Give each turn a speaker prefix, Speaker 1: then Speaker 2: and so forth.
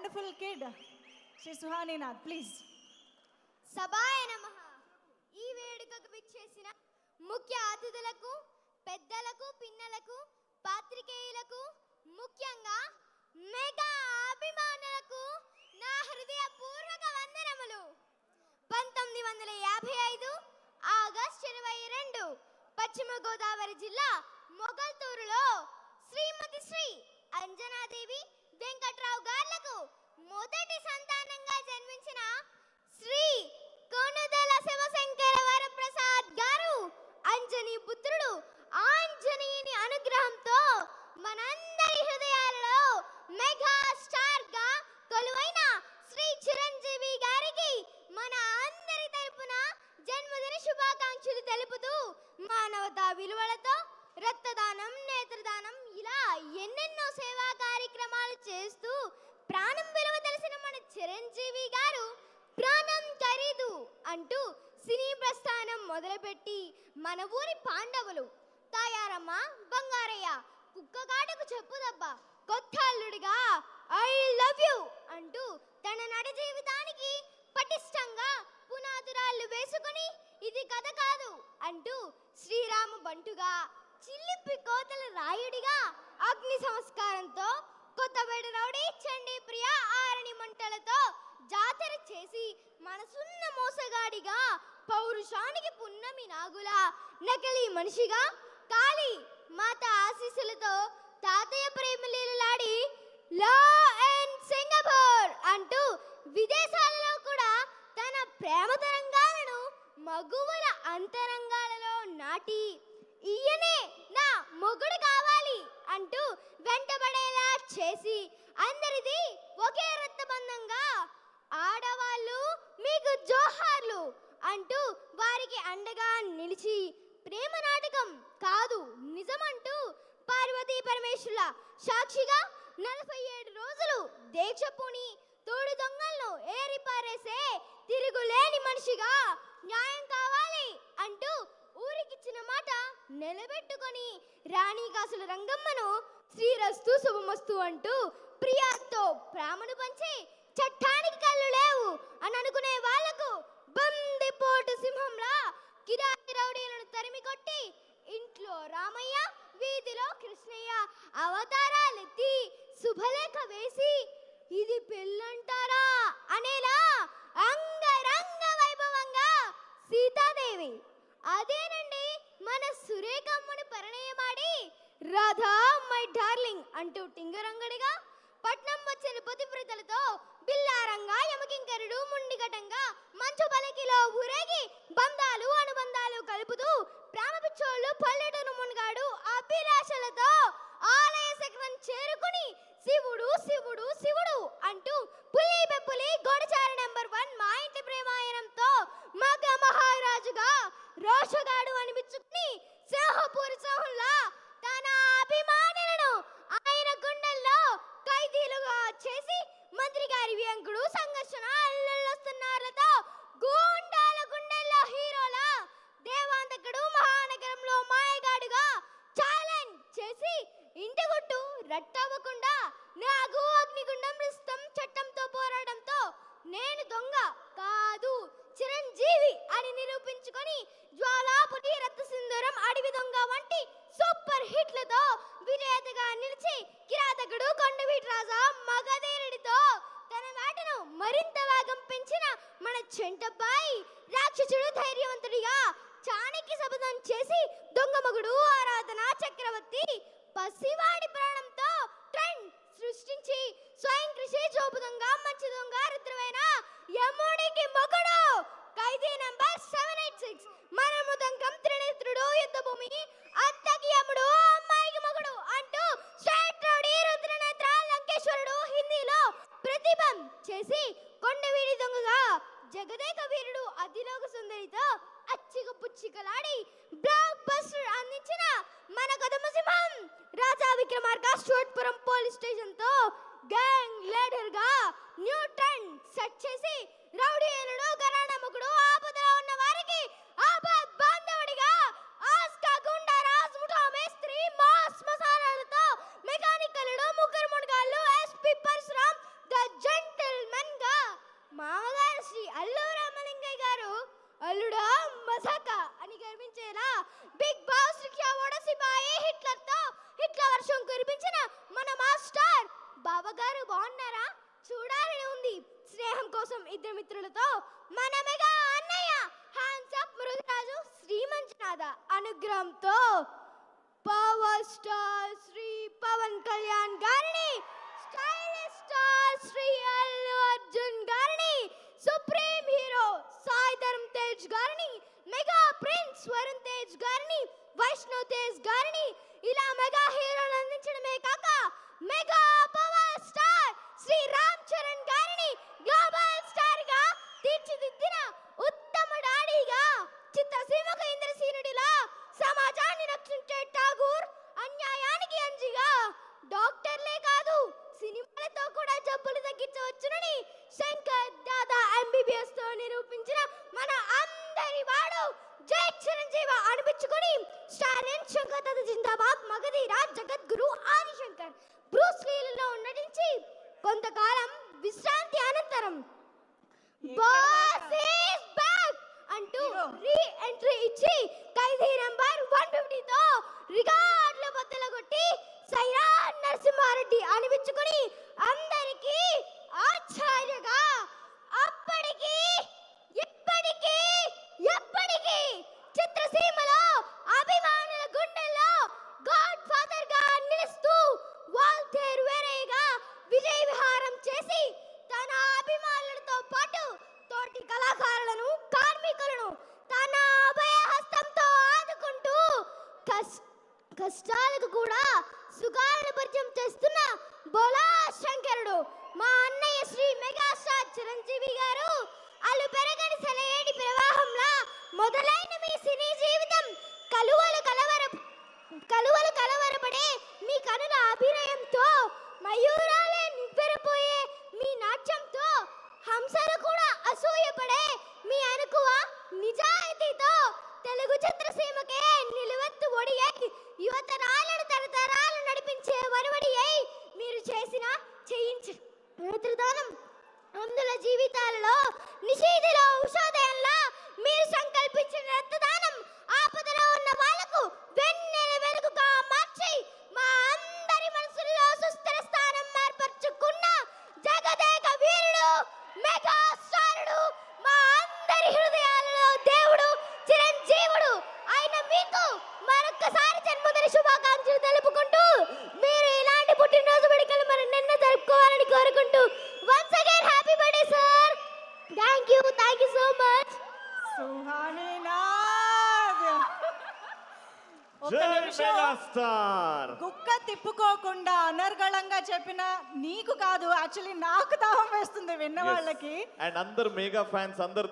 Speaker 1: Wonderful kid Shri Suhaninath please
Speaker 2: సభాయ నమ. ఈ వేడుకకు విచ్చేసిన ముఖ్య అతిథులకు పెద్దలకు పిన్నలకు పాత్రికేయులకు ముఖ్యంగా మెగా అభిమానులకు నా హృదయపూర్వక వందనములు. పంతొమ్మిది వందల యాభై ఐదు ఆగస్ట్ ఇరవై రెండు పశ్చిమ గోదావరి జిల్లా మొగల్తూరులో శ్రీమతి శ్రీ అంజనాదేవి వెంకట్రావు గార్లకు మొదటి సంతానంగా జన్మించిన శ్రీ కొనుదల శివశంకర వరప్రసాద్ గారు అంజనీ పుత్రుడు. ఆంజనేయుని అనుగ్రహంతో మనందరి హృదయాలలో మెగా స్టార్ అంటూ సినీ ప్రస్థానం మొదలుపెట్టి మన ఊరి పాండవులు తాయారమ్మ బంగారయ్య కుక్కగాడకు చెప్పుదబ్బా కొత్త అల్లుడిగా ఐ లవ్ యు అంటూ తన నడ జీవితానికి పటిష్టంగా పునాదురాళ్ళు వేసుకుని ఇది కథ కాదు అంటూ శ్రీరామ బంటుగా చిల్లిప్పి కోతల రాయుడిగా అగ్ని సంస్కారంతో కొత్తపేట రౌడీ చండీ ప్రియ ఆరణి మంటలతో జాతర చేసి మనసున్న మోసగాడిగా పౌరుషానికి పున్నమి నాగుల నకిలీ మనిషిగా కాళీ మాత ఆశీస్సులతో తాతయ్య ప్రేమ లీలలాడి లా అండ్ సింగపూర్ అంటూ విదేశాలలో కూడా తన ప్రేమ తరంగాలను మగువల అంతరంగాలలో నాటి ఈయనే నా మొగుడు కావాలి అంటూ వెంటబడేలా చేసి అందరిది ఒకే రక్తబంధంగా ఆడవాళ్ళు మీకు జోహార్లు అంటూ వారికి అండగా నిలిచి ప్రేమ నాటకం కాదు నిజమంటూ పార్వతీ పరమేశ్వరుల సాక్షిగా నలభై ఏడు రోజులు దీక్ష పూని తోడు దొంగలను ఏరిపారేసే తిరుగులేని మనిషిగా న్యాయం కావాలి అంటూ ఊరికిచ్చిన మాట నిలబెట్టుకొని రాణి కాసుల రంగమ్మను శ్రీరస్తు శుభమస్తు అంటూ ప్రియాతో ప్రేమను పంచి చట్టానికి కళ్ళు లేవు అని అనుకునే వాళ్ళకు బందిపోటు సింహంలా కిరాయి రౌడీలను తరిమి కొట్టి ఇంట్లో రామయ్య వీధిలో కృష్ణయ్య అవతారాలెత్తి శుభలేఖ వేసి ఇది పెళ్ళంటారా? అనేలా అంగరంగ వైభవంగా సీతాదేవి అదేనండి మన సురేఖమ్మని పరిణయమాడి రాధా మై డార్లింగ్ అంటూ టింగరంగడిగా పట్నం వచ్చిన పతివ్రతలతో బిల్లారంగా యమకింకరుడు ముండిగటంగా మంచు బలికిలో ఊరేగి బంధాలు అనుబంధాలు కలుపుతూ ప్రేమ పిచ్చోళ్ళు పల్లెటూరు మునిగాడు అభిలాషలతో ఆలయ శిఖరం చేరుకుని శివుడు శివుడు శివుడు అంటూ పులి పెప్పులి గోడచారి నెంబర్ వన్ మా ఇంటి ప్రేమాయణంతో మగ మహారాజుగా రోషగాడు అనిపించు హిట్లతో విజేతగా నిలిచి కిరాతకుడు కొండవీటి రాజా మగధీరుడితో తన మాటను మరింత వేగం పెంచిన మన చెంటబ్బాయి రాక్షసుడు ధైర్యవంతుడిగా చాణక్య శపథం చేసి దొంగ మగుడు ఆరాధన చక్రవర్తి పసివా విక్రమార్క పోలీస్ స్టేషన్తో గ్యాంగ్ లీడర్గా న్యూటన్ సెట్ చేసి రౌడీ ఏలుడు గరాణముకుడు జబ్బులు తగ్గించవచ్చునని శంకర్ దాదా ఎంబీబీఎస్తో నిరూపించిన మన అందరి వాడు జై చిరంజీవి అనిపించుకొని స్టాలిన్ శంకర్ దాదా జిందాబాద్ మగధీర జగద్గురు ఆదిశంకర్ బ్రూస్ లీలలో నటించి కొంతకాలం విశ్రాంతి అనంతరం బాస్ ఈస్ బ్యాక్ అంటూ. రీ ఎంట్రీ ఇచ్చి ఖైదీ నంబర్ వన్తో రికార్డుల బద్దలు కొట్టి సైరా నరసింహారెడ్డి అనిపించుకుని అందరికీ ఆచార్యగా అప్పటికి ఇప్పటికీ ఎప్పటికీ చిత్రసీమలో అభిమానుల గుండెల్లో గాడ్ ఫాదర్గా నిలుస్తూ వాల్తేరు వేరేగా విజయ విహారం చేసి తన అభిమానులతో పాటు తోటి కళాకారులను కార్మికులను తన అభయ హస్తంతో ఆదుకుంటూ కష్ట కష్టాలకు కూడా సుఖాలను పరిచయం చేస్తున్న బోలా శంకరుడు మా అన్నయ్య శ్రీ మెగా
Speaker 1: సుహానీనాథ్ ఒక్క
Speaker 3: జై మెగాస్టార్.
Speaker 1: కుక్క తిప్పుకోకుండా అనర్గళంగా చెప్పిన నీకు కాదు యాక్చువల్లీ నాకు దాహం వేస్తుంది విన్న వాళ్ళకి.
Speaker 3: అండ్ అందరు మెగా ఫ్యాన్స్ అందరు